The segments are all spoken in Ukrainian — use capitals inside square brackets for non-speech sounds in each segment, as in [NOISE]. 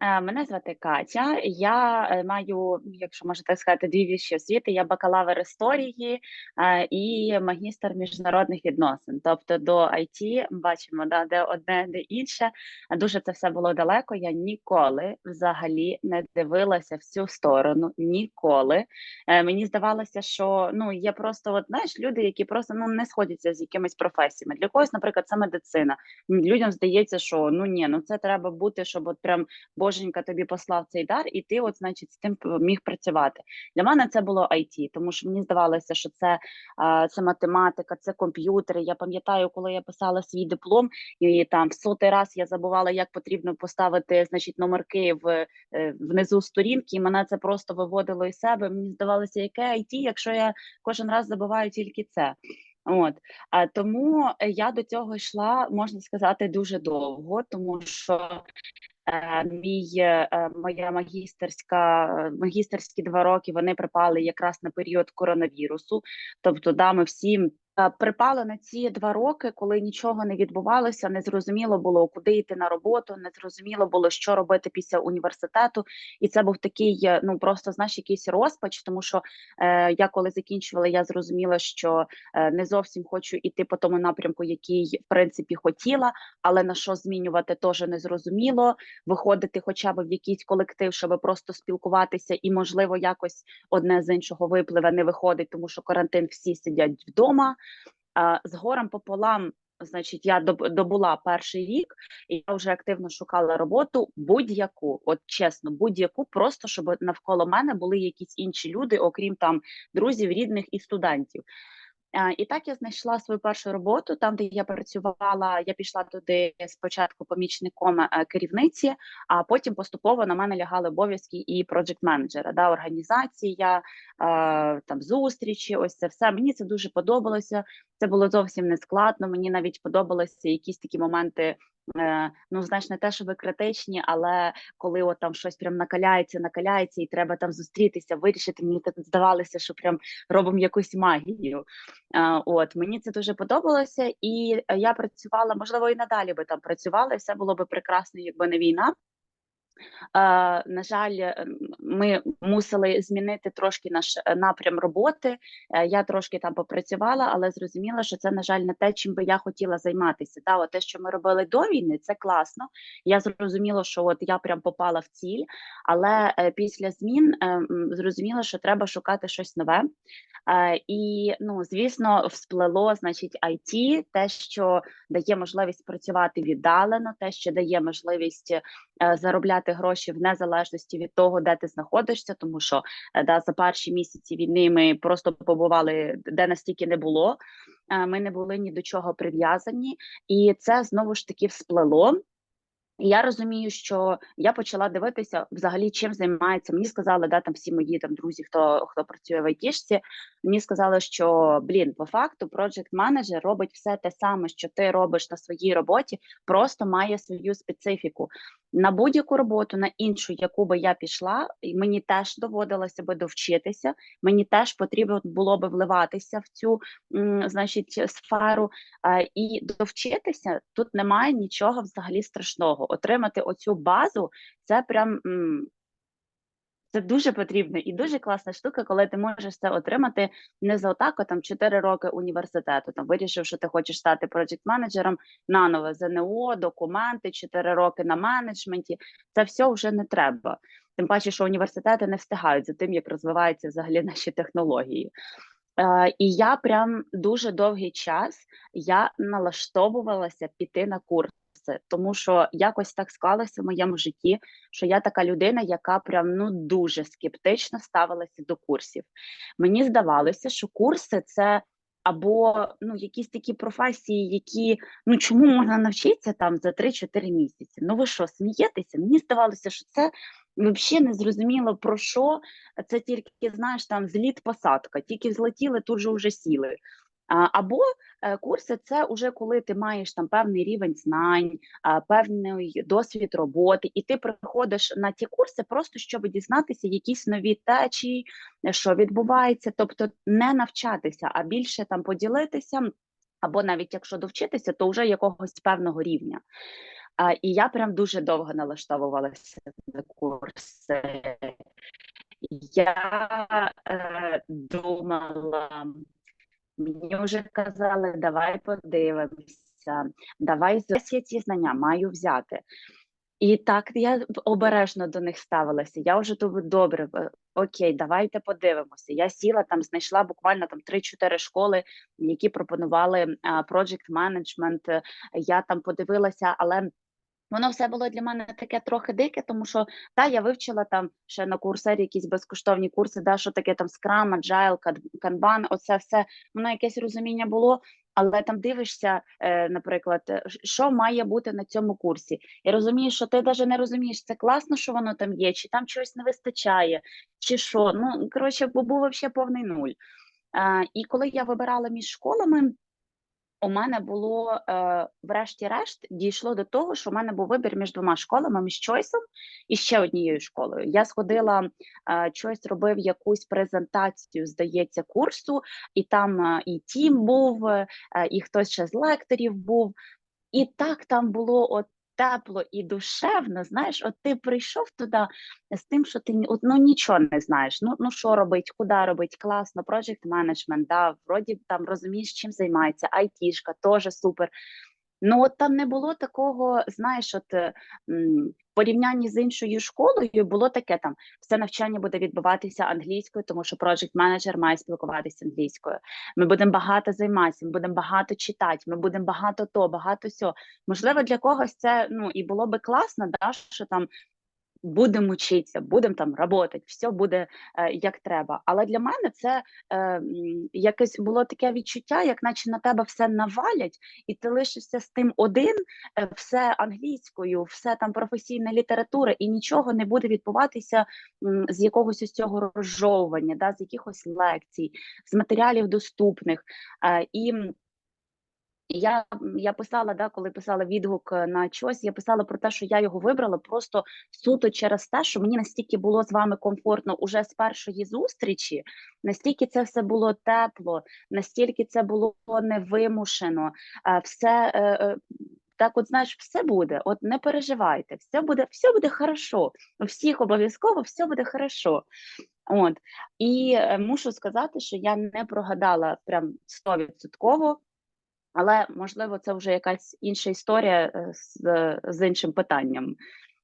Е, Мене звати Катя. Я е, маю, якщо можна так сказати, дві вищі освіти. Я бакалавр історії е, і магістр міжнародних відносин. Тобто до IT бачимо, да, де одне, де інше. Дуже це все було далеко. Я ніколи взагалі не дивилася в цю сторону. Ніколи. Мені здавалося, що ну є просто от, знаєш, люди, які просто ну не сходяться з якимись професіями. Для когось, наприклад, це медицина. Людям здається, що ну ні, ну це треба бути, щоб от прям боженька тобі послав цей дар, і ти, от, значить, з тим міг працювати. Для мене це було IT, тому що мені здавалося, що це, це математика, це комп'ютери. Я пам'ятаю, коли я писала свій диплом, і там в сотий раз я забувала, як потрібно поставити значить, номерки в е, внизу сторінки, і мене це просто виводило із себе. Мені здавалося, яке IT, якщо я кожен раз забуваю тільки це. От а тому я до цього йшла, можна сказати, дуже довго, тому що Мій е, моя магістерська е, магістерські два роки вони припали якраз на період коронавірусу. Тобто, да, ми всім е, припали на ці два роки, коли нічого не відбувалося, не зрозуміло було, куди йти на роботу, не зрозуміло було, що робити після університету. І це був такий, е, ну просто знаєш, якийсь розпач, тому що е, я коли закінчувала, я зрозуміла, що е, не зовсім хочу іти по тому напрямку, який в принципі хотіла, але на що змінювати теж не зрозуміло виходити хоча б в якийсь колектив, щоб просто спілкуватися, і можливо якось одне з іншого випливе не виходить, тому що карантин всі сидять вдома. З горем пополам. Значить, я добула перший рік, і я вже активно шукала роботу будь-яку, от чесно, будь-яку, просто щоб навколо мене були якісь інші люди, окрім там друзів, рідних і студентів. Е, І так я знайшла свою першу роботу там, де я працювала. Я пішла туди спочатку помічником е, керівниці, а потім поступово на мене лягали обов'язки і проджект менеджера. Да, організація, е, там зустрічі. Ось це все. Мені це дуже подобалося. Це було зовсім не складно. Мені навіть подобалися якісь такі моменти. Е, Ну, знаєш, не те, ви критичні, але коли от там щось прям накаляється, накаляється, і треба там зустрітися, вирішити. Мені так здавалося, що прям робимо якусь магію. Е, От мені це дуже подобалося, і е, я працювала, можливо, і надалі би там працювала, і все було би прекрасно, якби не війна. На жаль, е, ми мусили змінити трошки наш е, напрям роботи. Е, Я трошки там попрацювала, але зрозуміла, що це, на жаль, не те, чим би я хотіла займатися. Та, от те, що ми робили до війни, це класно. Я зрозуміла, що от я прям попала в ціль, але після змін зрозуміла, що треба шукати щось нове. І ну, звісно, всплело значить IT, те, що дає можливість працювати віддалено, те, що дає можливість е, заробляти гроші в незалежності від того, де ти знаходишся, тому що е, да, за перші місяці війни ми просто побували де настільки не було. е, Ми не були ні до чого прив'язані, і це знову ж таки всплело. Я розумію, що я почала дивитися взагалі, чим займається. Мені сказали, да, там всі мої там друзі, хто хто працює в айтішці, мені сказали, що блін, по факту, project менеджер робить все те саме, що ти робиш на своїй роботі, просто має свою специфіку. На будь-яку роботу, на іншу, яку би я пішла, мені теж доводилося би довчитися. Мені теж потрібно було би вливатися в цю значить сферу. Е, І довчитися тут немає нічого взагалі страшного. Отримати оцю базу це прям це дуже потрібно і дуже класна штука, коли ти можеш це отримати не за отако там 4 роки університету. Там вирішив, що ти хочеш стати проджект менеджером наново ЗНО, документи, 4 роки на менеджменті. Це все вже не треба. Тим паче, що університети не встигають за тим, як розвиваються взагалі наші технології. Е, і я прям дуже довгий час я налаштовувалася піти на курси, тому що якось так склалося в моєму житті, що я така людина, яка прям ну дуже скептично ставилася до курсів. Мені здавалося, що курси це. Або ну якісь такі професії, які ну чому можна навчитися там за 3-4 місяці? Ну ви що, смієтеся? Мені здавалося, що це взагалі не зрозуміло про що. Це тільки знаєш там зліт посадка, тільки злетіли, тут же вже сіли. Або е, курси це вже коли ти маєш там певний рівень знань, певний досвід роботи, і ти приходиш на ті курси просто щоб дізнатися якісь нові течії, що відбувається, тобто не навчатися, а більше там поділитися, або навіть якщо довчитися, то вже якогось певного рівня. І я прям дуже довго налаштовувалася на курси. Я е, думала, мені вже казали, давай подивимося, давай я ці знання маю взяти. І так я обережно до них ставилася. Я вже думаю, добре, е, окей, давайте подивимося. Я сіла там, знайшла буквально там 3-4 школи, які пропонували project management. Е, Я там подивилася, але воно все було для мене таке трохи дике, тому що та я вивчила там ще на курсері якісь безкоштовні курси, да, що таке там Scrum, Agile, Kan- Kanban, оце все воно якесь розуміння було. Але там дивишся, е, наприклад, е, що має бути на цьому курсі, і розумієш, що ти навіть не розумієш, це класно, що воно там є, чи там чогось не вистачає, чи що. Ну коротше, був взагалі повний нуль. І коли я вибирала між школами, у мене було, е, врешті-решт, дійшло до того, що у мене був вибір між двома школами, між Чойсом і ще однією школою. Я сходила, е, робив якусь презентацію, здається, курсу, і там е, і тім був, е, і хтось ще з лекторів був. І так там було от тепло і душевно. Знаєш, от ти прийшов туди з тим, що ти от, ну, нічого не знаєш. Ну, ну що робить, куди робить, класно, project management, да, вроді там розумієш, чим займається, айтішка, теж супер. Ну, от там не було такого, знаєш, от е, в порівнянні з іншою школою було таке там: все навчання буде відбуватися англійською, тому що project менеджер має спілкуватися англійською. Ми будемо багато займатися, ми будемо багато читати, ми будемо багато то, багато сьо. Можливо, для когось це ну і було би класно, да, що там будемо вчитися, будемо там працювати, все буде е, як треба. Але для мене це е, якесь було таке відчуття, як наче на тебе все навалять, і ти лишишся з тим один, е, все англійською, все там професійна література, і нічого не буде відбуватися м, з якогось ось цього розжовування, да, з якихось лекцій, з матеріалів доступних. Е, і я, я писала, да, коли писала відгук е, на щось, я писала про те, що я його вибрала просто суто через те, що мені настільки було з вами комфортно уже з першої зустрічі, настільки це все було тепло, настільки це було невимушено, е, все. е, Так, от знаєш, все буде, от не переживайте, все буде, все буде хорошо. У всіх обов'язково все буде хорошо. От і мушу сказати, що я не прогадала прям стовідсотково. Але можливо, це вже якась інша історія е, з, з іншим питанням.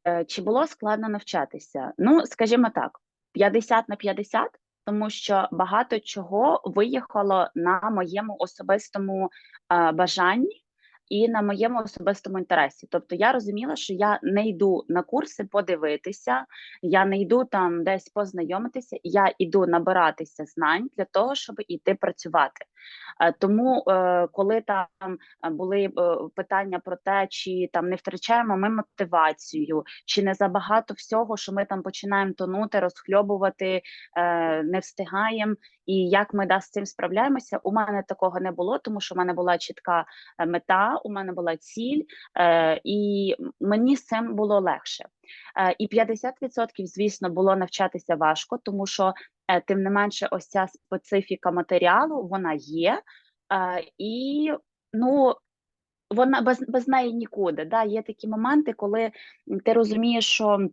Е, Чи було складно навчатися? Ну, скажімо так, 50 на 50, тому що багато чого виїхало на моєму особистому е, бажанні і на моєму особистому інтересі. Тобто я розуміла, що я не йду на курси подивитися, я не йду там десь познайомитися, я йду набиратися знань для того, щоб іти працювати. Е, Тому, е, коли там е, були питання про те, чи там не втрачаємо ми мотивацію, чи не забагато всього, що ми там починаємо тонути, розхльобувати, не встигаємо, і як ми да, з цим справляємося, у мене такого не було, тому що в мене була чітка мета, у мене була ціль, і мені з цим було легше. Е, І 50%, звісно, було навчатися важко, тому що е, тим не менше, ось ця специфіка матеріалу вона є, е, і ну. Вона без, без неї нікуди. Да? Є такі моменти, коли ти розумієш, що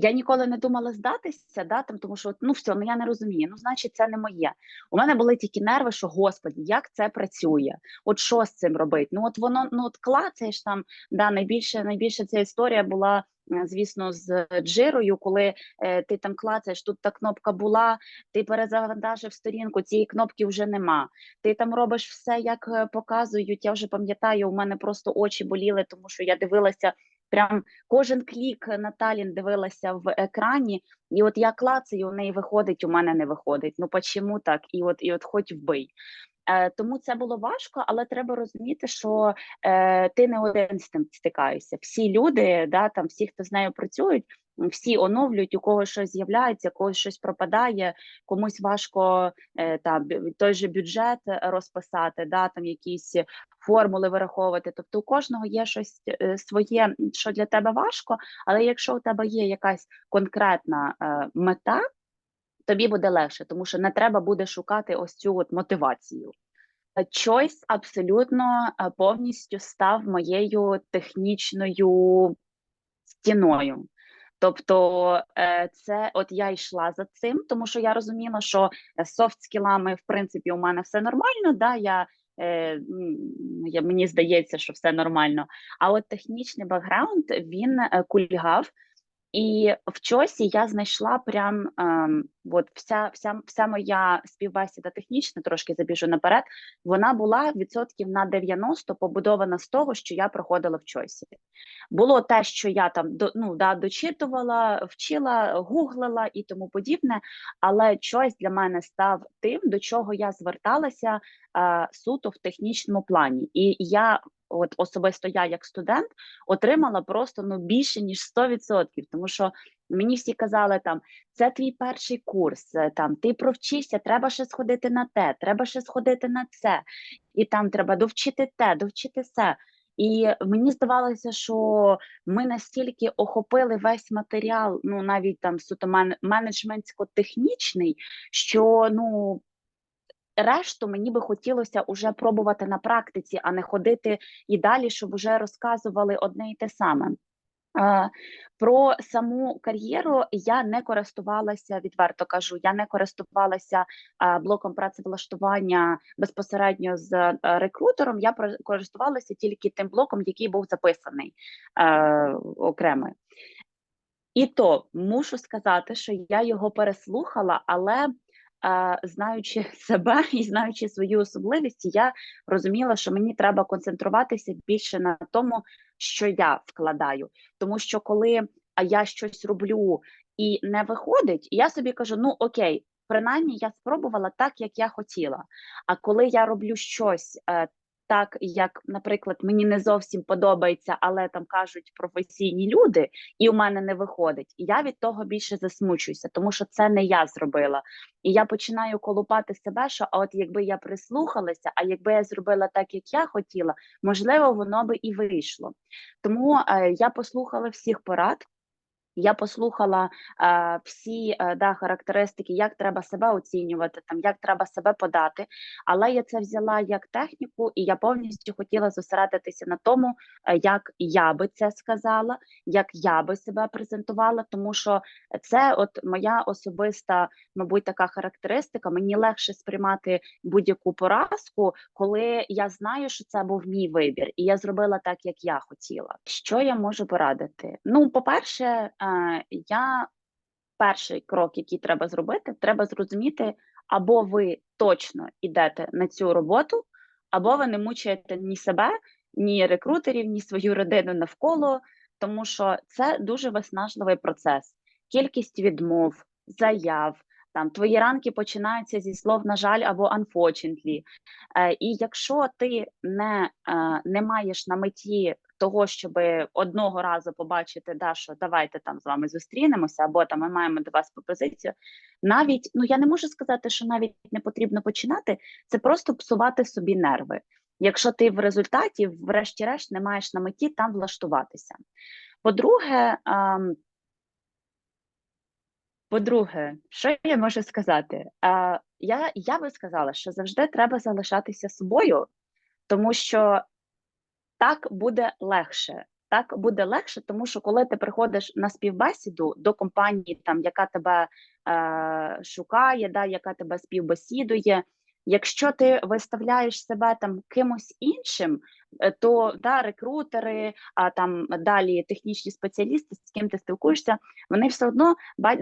я ніколи не думала здатися, да, там, тому що ну все, ну я не розумію. Ну, значить, це не моє. У мене були тільки нерви, що господі, як це працює? От що з цим робити? Ну, от воно ну от клацаєш там. Да, найбільше найбільше ця історія була. е, Звісно, з джирою, коли е, ти там клацаєш, тут та кнопка була, ти перезавантажив сторінку, цієї кнопки вже нема. Ти там робиш все, як е, показують. Я вже пам'ятаю, у мене просто очі боліли, тому що я дивилася прям кожен клік Наталін дивилася в екрані, і от я клацаю, у неї виходить, у мене не виходить. Ну чому так? І от, і от хоч вбий. Е, тому це було важко, але треба розуміти, що е, ти не один з тим стикаєшся. Всі люди, да, там всі, хто з нею працюють, всі оновлюють, у когось щось з'являється, у когось щось пропадає, комусь важко е, там той же бюджет розписати, да, там якісь формули вираховувати. Тобто у кожного є щось е, своє, що для тебе важко, але якщо у тебе є якась конкретна е, мета, тобі буде легше, тому що не треба буде шукати ось цю от мотивацію. Choice абсолютно е, повністю став моєю технічною стіною. Тобто, е, це от я йшла за цим, тому що я розуміла, що софт скілами, в принципі, у мене все нормально. Да, я, е, я мені здається, що все нормально. А от технічний бекграунд він е, кульгав. І в чосі я знайшла прям ем, от вся, вся, вся моя співбесіда технічна, трошки забіжу наперед. Вона була відсотків на 90 побудована з того, що я проходила в чосі. Було те, що я там до, ну, да, дочитувала, вчила, гуглила і тому подібне. Але чось для мене став тим, до чого я зверталася суто в технічному плані. І я, от особисто я, як студент, отримала просто ну більше ніж 100%, тому що мені всі казали там це твій перший курс, е, там ти провчишся, треба ще сходити на те, треба ще сходити на це, і там треба довчити те, довчити все. І мені здавалося, що ми настільки охопили весь матеріал, ну навіть там суто менеджментсько-технічний, що ну решту мені би хотілося уже пробувати на практиці, а не ходити і далі, щоб уже розказували одне і те саме. Про саму кар'єру я не користувалася, відверто кажу, я не користувалася блоком працевлаштування безпосередньо з е, рекрутером. Я користувалася тільки тим блоком, який був записаний е, окремо. І то мушу сказати, що я його переслухала, але знаючи [LAUGHS] себе і знаючи свою особливість, я розуміла, що мені треба концентруватися більше на тому, що я вкладаю. Тому що коли я щось роблю і не виходить, я собі кажу: ну окей, принаймні я спробувала так, як я хотіла. А коли я роблю щось е, так, як, наприклад, мені не зовсім подобається, але там кажуть професійні люди, і у мене не виходить. Я від того більше засмучуюся, тому що це не я зробила. І я починаю колупати себе, що от якби я прислухалася, а якби я зробила так, як я хотіла, можливо, воно би і вийшло. Тому е, я послухала всіх порад. Я послухала е, всі е, да, характеристики, як треба себе оцінювати, там як треба себе подати. Але я це взяла як техніку, і я повністю хотіла зосередитися на тому, е, як я би це сказала, як я би себе презентувала, тому що це от моя особиста, мабуть, така характеристика. Мені легше сприймати будь-яку поразку, коли я знаю, що це був мій вибір, і я зробила так, як я хотіла. Що я можу порадити? Ну, по-перше, е, я перший крок, який треба зробити, треба зрозуміти, або ви точно йдете на цю роботу, або ви не мучаєте ні себе, ні рекрутерів, ні свою родину навколо, тому що це дуже виснажливий процес. Кількість відмов, заяв. Там твої ранки починаються зі слов на жаль або unfortunately. Е, і якщо ти не, е, не маєш на меті того, щоб одного разу побачити, да, що давайте там з вами зустрінемося, або там ми маємо до вас пропозицію, навіть ну я не можу сказати, що навіть не потрібно починати, це просто псувати собі нерви. Якщо ти в результаті, врешті-решт, не маєш на меті там влаштуватися. По-друге, ем, по-друге, що я можу сказати? Е, я, я би сказала, що завжди треба залишатися собою, тому що так буде легше. Так буде легше, тому що коли ти приходиш на співбесіду до компанії, там яка тебе е, шукає, да, яка тебе співбесідує. Якщо ти виставляєш себе там кимось іншим, то да, рекрутери, а там далі технічні спеціалісти, з ким ти спілкуєшся, вони все одно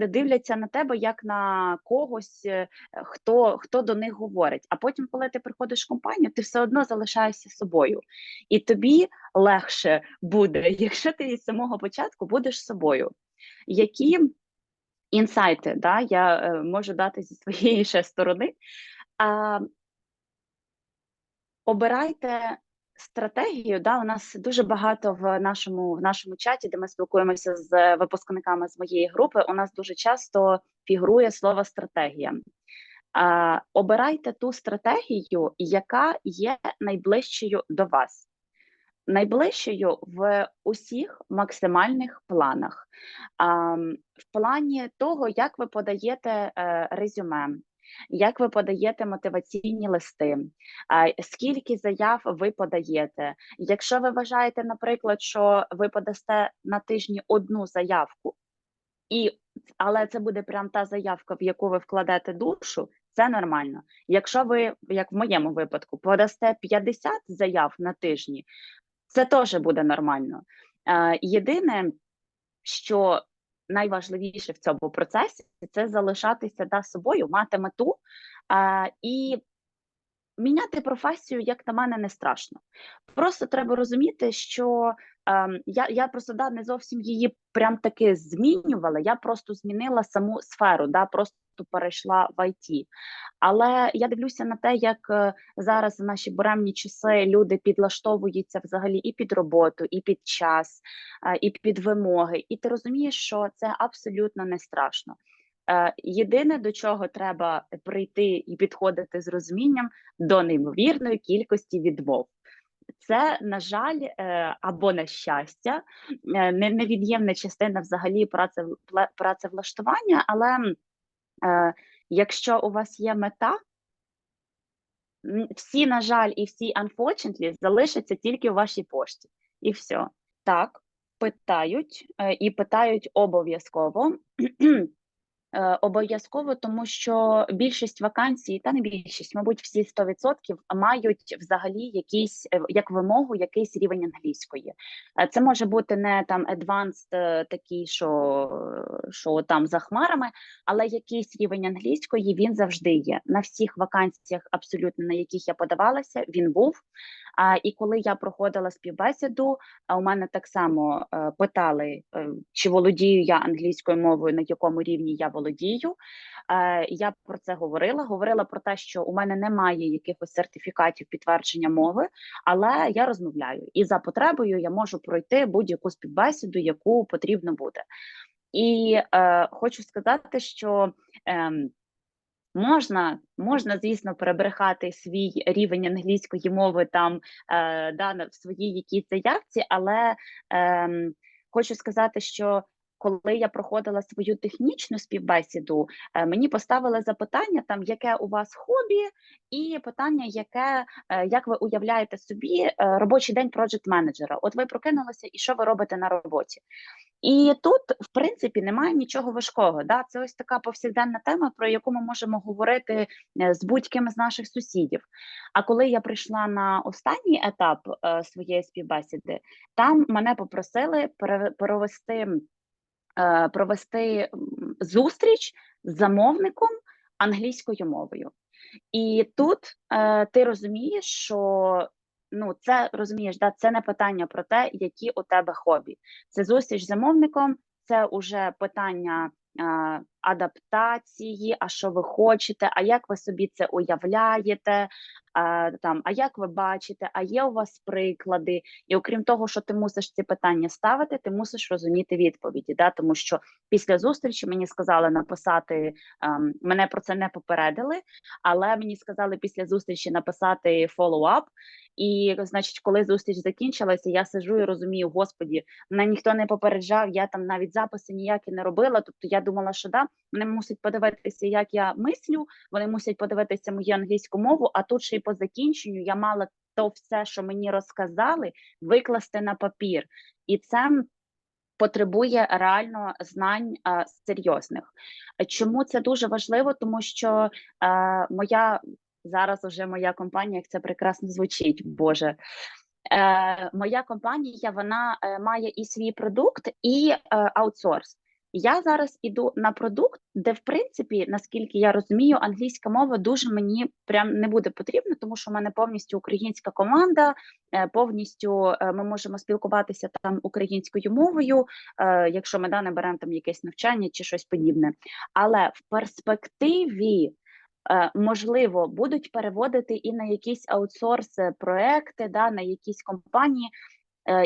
дивляться на тебе як на когось, е, хто, хто до них говорить. А потім, коли ти приходиш в компанію, ти все одно залишаєшся собою. І тобі легше буде, [LAUGHS] якщо ти із самого початку будеш собою. Які інсайти да, я е, можу дати зі своєї ще сторони? А, обирайте стратегію. Да, у нас дуже багато в нашому в нашому чаті, де ми спілкуємося з випускниками з моєї групи. У нас дуже часто фігурує слово стратегія. А, обирайте ту стратегію, яка є найближчою до вас. Найближчою в усіх максимальних планах, в плані того, як ви подаєте е, резюме, як ви подаєте мотиваційні листи, скільки заяв ви подаєте. Якщо ви вважаєте, наприклад, що ви подасте на тижні одну заявку, і, але це буде прям та заявка, в яку ви вкладете душу, це нормально. Якщо ви, як в моєму випадку, подасте 50 заяв на тижні, це теж буде нормально. Е, єдине, що найважливіше в цьому процесі, це залишатися да, собою, мати мету е, і міняти професію, як на мене, не страшно. Просто треба розуміти, що ем, я я просто да, не зовсім її прям таки змінювала. Я просто змінила саму сферу, да, просто перейшла в IT. Але я дивлюся на те, як е, зараз в наші буремні часи люди підлаштовуються взагалі і під роботу, і під час, е, і під вимоги. І ти розумієш, що це абсолютно не страшно. Е, єдине, до чого треба прийти і підходити з розумінням до неймовірної кількості відмов. Це, на жаль, або на щастя, невід'ємна частина взагалі працевлаштування, але якщо у вас є мета, всі, на жаль, і всі unfortunately залишаться тільки у вашій пошті. І все. Так, питають, і питають обов'язково. Е, обов'язково, тому що більшість вакансій, та не більшість, мабуть, всі 100% мають взагалі якийсь е, як вимогу, якийсь рівень англійської. Е, це може бути не там advanced такий, що що там за хмарами, але якийсь рівень англійської він завжди є. На всіх вакансіях, абсолютно на яких я подавалася, він був. А і коли я проходила співбесіду, у мене так само питали, чи володію я англійською мовою, на якому рівні я володію. Е, я про це говорила. Говорила про те, що у мене немає якихось сертифікатів підтвердження мови, але я розмовляю і за потребою я можу пройти будь-яку співбесіду, яку потрібно буде. І е, хочу сказати, що е, можна, можна, звісно, перебрехати свій рівень англійської мови там е, да, в своїй якійсь заявці, але е, хочу сказати, що коли я проходила свою технічну співбесіду, е, мені поставили запитання, там яке у вас хобі, і питання, яке е, як ви уявляєте собі е, робочий день проджект менеджера? От ви прокинулися, і що ви робите на роботі? І тут, в принципі, немає нічого важкого. Да? Це ось така повсякденна тема, про яку ми можемо говорити з будь-ким з наших сусідів. А коли я прийшла на останній етап своєї співбесіди, там мене попросили провести Е, провести зустріч з замовником англійською мовою. І тут е, ти розумієш, що ну це розумієш, да, це не питання про те, які у тебе хобі. Це зустріч з замовником, це вже питання е, адаптації, а що ви хочете, а як ви собі це уявляєте, а, там, а як ви бачите, а є у вас приклади, і окрім того, що ти мусиш ці питання ставити, ти мусиш розуміти відповіді. Да? Тому що після зустрічі мені сказали написати, ем, мене про це не попередили, але мені сказали після зустрічі написати follow-up, і, значить, коли зустріч закінчилася, я сижу і розумію, господі, мене ніхто не попереджав, я там навіть записи ніякі не робила. Тобто я думала, що да, вони мусять подивитися, як я мислю, вони мусять подивитися мою англійську мову, а тут ще й по закінченню я мала то все, що мені розказали, викласти на папір. І це потребує реально знань а, серйозних. Чому це дуже важливо? Тому що а, моя зараз вже моя компанія, як це прекрасно звучить, Боже. Е, Моя компанія вона е, має і свій продукт, і е, аутсорс. Я зараз іду на продукт, де, в принципі, наскільки я розумію, англійська мова дуже мені прям не буде потрібна, тому що в мене повністю українська команда, е, повністю е, ми можемо спілкуватися там українською мовою, е, якщо ми да, не беремо там якесь навчання чи щось подібне. Але в перспективі. Можливо, будуть переводити і на якісь аутсорс проекти, да, на якісь компанії,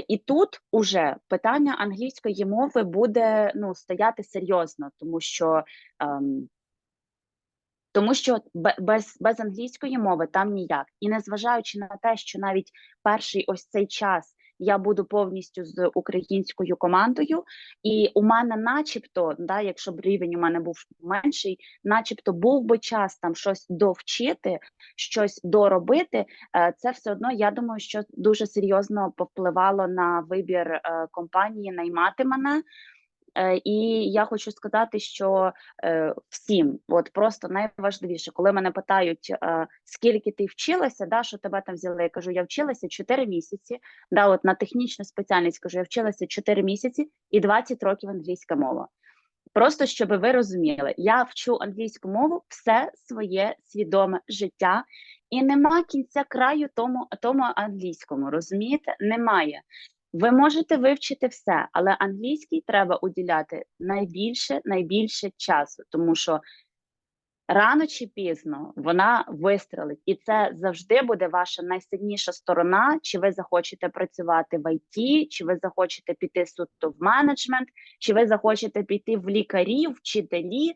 і тут уже питання англійської мови буде ну, стояти серйозно, тому що ем, тому що без без англійської мови там ніяк. І незважаючи на те, що навіть перший ось цей час я буду повністю з українською командою, і у мене, начебто, да, якщо б рівень у мене був менший, начебто був би час там щось довчити, щось доробити. Е, Це все одно, я думаю, що дуже серйозно повпливало на вибір е, компанії наймати мене. Е, І я хочу сказати, що е, всім, от просто найважливіше, коли мене питають, е, скільки ти вчилася, да, що тебе там взяли, я кажу, я вчилася 4 місяці. Да, от на технічну спеціальність кажу, я вчилася 4 місяці і 20 років англійська мова. Просто щоб ви розуміли, я вчу англійську мову все своє свідоме життя, і нема кінця краю тому, тому англійському. Розумієте? Немає. Ви можете вивчити все, але англійській треба уділяти найбільше, найбільше часу, тому що рано чи пізно вона вистрелить, і це завжди буде ваша найсильніша сторона. Чи ви захочете працювати в ІТ, чи ви захочете піти суто в менеджмент, чи ви захочете піти в лікарі, вчителі.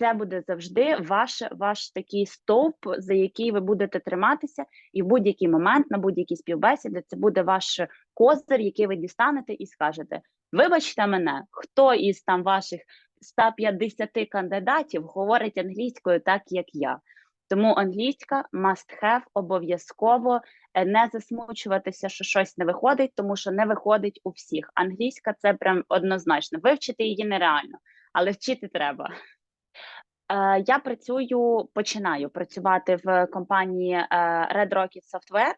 Це буде завжди ваш, ваш такий стовп, за який ви будете триматися, і в будь-який момент на будь-якій співбесіді це буде ваш козир, який ви дістанете і скажете: Вибачте мене, хто із там ваших 150 кандидатів говорить англійською так, як я. Тому англійська must have обов'язково не засмучуватися, що щось не виходить, тому що не виходить у всіх. Англійська це прям однозначно. Вивчити її нереально, але вчити треба. Е, Я працюю, починаю працювати в компанії е, Red Rocket Software.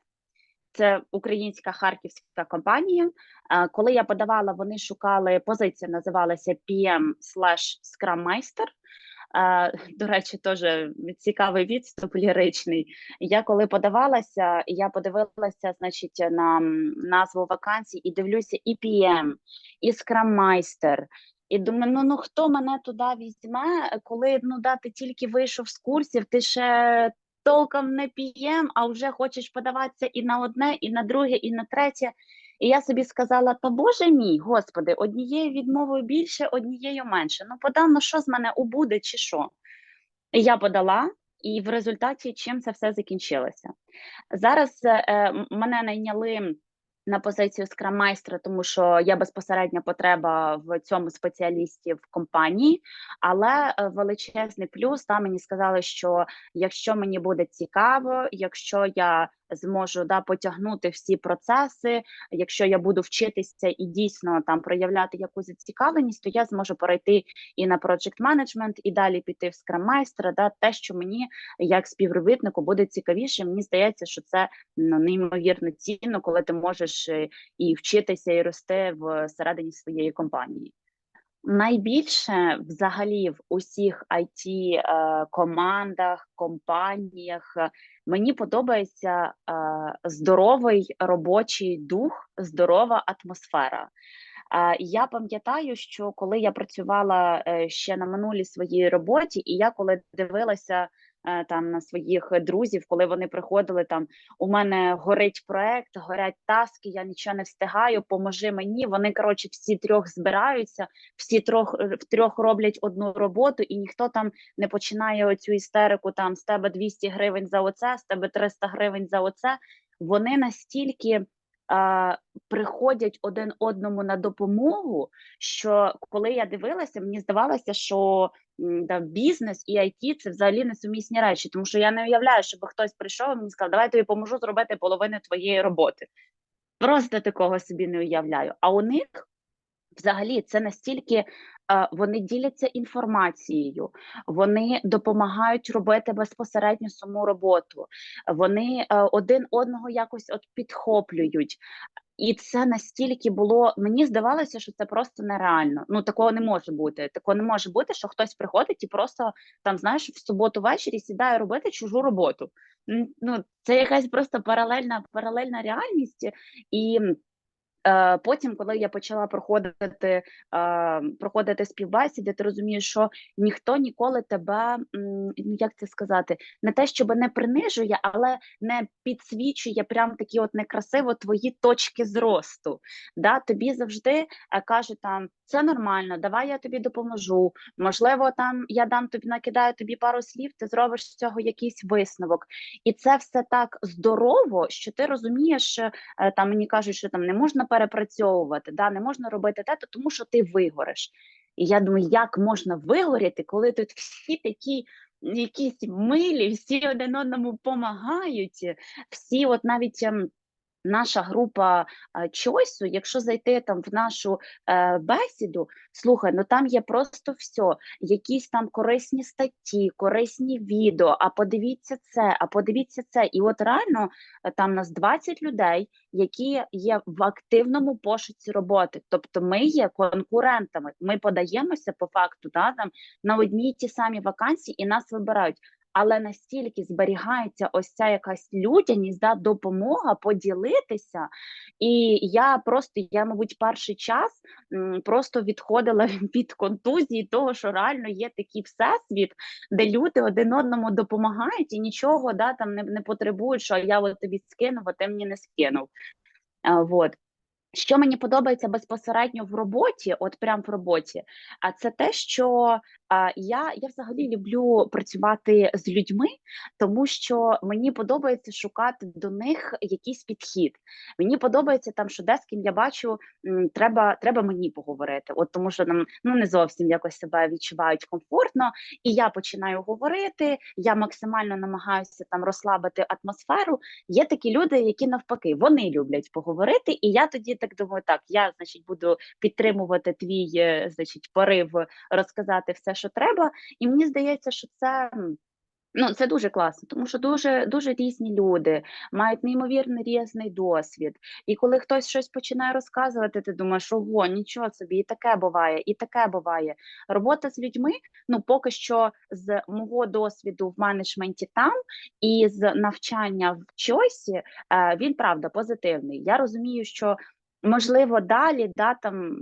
Це українська харківська компанія. Е, Коли я подавала, вони шукали позиція, називалася PM Scrum Master. Е, До речі, теж цікавий відступ ліричний. Я коли подавалася, я подивилася, значить, на назву вакансій і дивлюся і PM, і Scrum Master. І думаю, ну, ну хто мене туди візьме, коли ну да, ти тільки вийшов з курсів, ти ще толком не PM, а вже хочеш подаватися і на одне, і на друге, і на третє. І я собі сказала: та боже мій, господи, однією відмовою більше, однією менше. Ну, подам, ну що з мене убуде, чи що? І я подала, і в результаті чим це все закінчилося. Зараз е, мене найняли на позицію скрам-майстра, тому що є безпосередня потреба в цьому спеціалісті в компанії, але е, величезний плюс там мені сказали, що якщо мені буде цікаво, якщо я зможу да потягнути всі процеси, якщо я буду вчитися і дійсно там проявляти якусь зацікавленість, то я зможу перейти і на project management, і далі піти в скрам-майстра, да, те, що мені як співробітнику буде цікавіше. Мені здається, що це ну, неймовірно цінно, коли ти можеш е, і вчитися, і рости всередині своєї компанії. Найбільше взагалі в усіх it е, командах, компаніях е, мені подобається е, здоровий робочий дух, здорова атмосфера. Я пам'ятаю, що коли я працювала ще на минулій своїй роботі, і я коли дивилася там на своїх друзів, коли вони приходили там, у мене горить проект, горять таски, я нічого не встигаю, поможи мені. Вони коротше всі трьох збираються, всі трьох втрьох роблять одну роботу, і ніхто там не починає оцю істерику. Там з тебе 200 гривень за оце, з тебе 300 гривень за оце. Вони настільки приходять один одному на допомогу, що коли я дивилася, мені здавалося, що м, бізнес і IT це взагалі несумісні речі, тому що я не уявляю, щоб хтось прийшов і мені сказав, давай тобі поможу зробити половину твоєї роботи. Просто такого собі не уявляю. А у них взагалі це настільки е, вони діляться інформацією, вони допомагають робити безпосередньо саму роботу, вони е, один одного якось от підхоплюють. І це настільки було. Мені здавалося, що це просто нереально. Ну такого не може бути. Такого не може бути, що хтось приходить і просто там, знаєш, в суботу ввечері сідає робити чужу роботу. Ну це якась просто паралельна паралельна реальність, і потім, коли я почала проходити, е, проходити співбесіди, ти розумієш, що ніхто ніколи тебе, ну як це сказати, не те, щоб не принижує, але не підсвічує прям такі от некрасиво твої точки зросту. Да? Тобі завжди е, кажуть там це нормально, давай я тобі допоможу. Можливо, там я дам тобі, накидаю тобі пару слів, ти зробиш з цього якийсь висновок. І це все так здорово, що ти розумієш, е, там мені кажуть, що там не можна перепрацьовувати, да, не можна робити те, тому що ти вигориш. І я думаю, як можна вигоріти, коли тут всі такі якісь милі, всі один одному допомагають, всі, от навіть. Наша група чойсу, якщо зайти там в нашу е, бесіду, слухай, ну там є просто все, якісь там корисні статті, корисні відео. А подивіться це, а подивіться це. І от реально е, там нас 20 людей, які є в активному пошуці роботи. Тобто ми є конкурентами. Ми подаємося по факту да, там, на одні й ті самі вакансії і нас вибирають. Але настільки зберігається ось ця якась людяність, да, допомога поділитися. І я просто, я, мабуть, перший час просто відходила [LAUGHS] від контузії, того, що реально є такий всесвіт, де люди один одному допомагають і нічого да, там не, не потребують, що я от тобі скинув, а ти мені не скинув. А, вот. Що мені подобається безпосередньо в роботі, от прям в роботі, а це те, що я я взагалі люблю працювати з людьми, тому що мені подобається шукати до них якийсь підхід. Мені подобається там, що де з ким я бачу, треба треба мені поговорити. От тому, що нам ну не зовсім якось себе відчувають комфортно, і я починаю говорити. Я максимально намагаюся там розслабити атмосферу. Є такі люди, які навпаки вони люблять поговорити, і я тоді так думаю, так я значить буду підтримувати твій, е, значить, порив розказати все, що треба. І мені здається, що це. Ну, це дуже класно, тому що дуже дуже різні люди мають неймовірно різний досвід. І коли хтось щось починає розказувати, ти думаєш, ого, нічого собі, і таке буває, і таке буває. Робота з людьми, ну поки що з мого досвіду в менеджменті там і з навчання в чойсі, е, він правда позитивний. Я розумію, що Можливо, далі да, там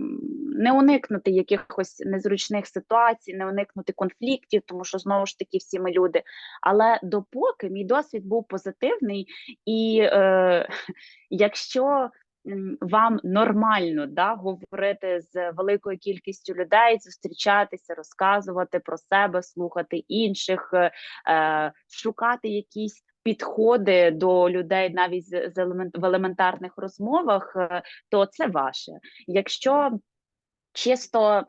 не уникнути якихось незручних ситуацій, не уникнути конфліктів, тому що знову ж таки всі ми люди. Але допоки мій досвід був позитивний, і е, [LAUGHS] якщо вам нормально да, говорити з великою кількістю людей, зустрічатися, розказувати про себе, слухати інших, е, е, шукати якісь підходи до людей навіть з, елемент, в елементарних розмовах, е, то це ваше. Якщо чисто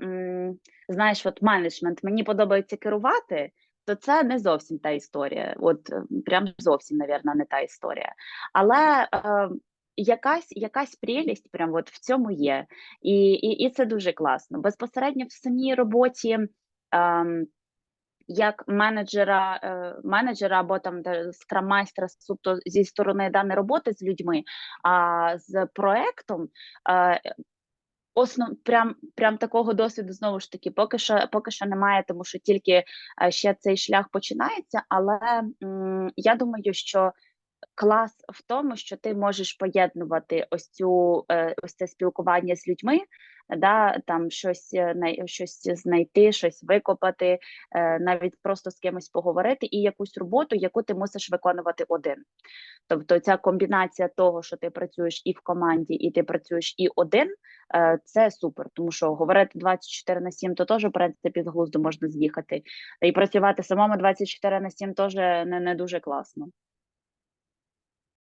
знаєш, от менеджмент мені подобається керувати. То це не зовсім та історія, от е, прям зовсім, навірно, не та історія. Але е, якась якась прелість прям от в цьому є, і, і, і це дуже класно. Безпосередньо в самій роботі. Е, як менеджера, е, менеджера або там скраммайстра суто зі сторони даної роботи з людьми, а з проектом. Е, основ прям прям такого досвіду знову ж таки, поки що поки що немає, тому що тільки е, ще цей шлях починається. Але м, я думаю, що клас в тому, що ти можеш поєднувати ось цю е, ось це спілкування з людьми, да, там щось е, щось знайти, щось викопати, е, навіть просто з кимось поговорити, і якусь роботу, яку ти мусиш виконувати один. Тобто ця комбінація того, що ти працюєш і в команді, і ти працюєш і один, це супер, тому що говорити 24 на 7, то теж в принципі з глузду можна з'їхати. І працювати самому 24 на 7 теж не, не дуже класно.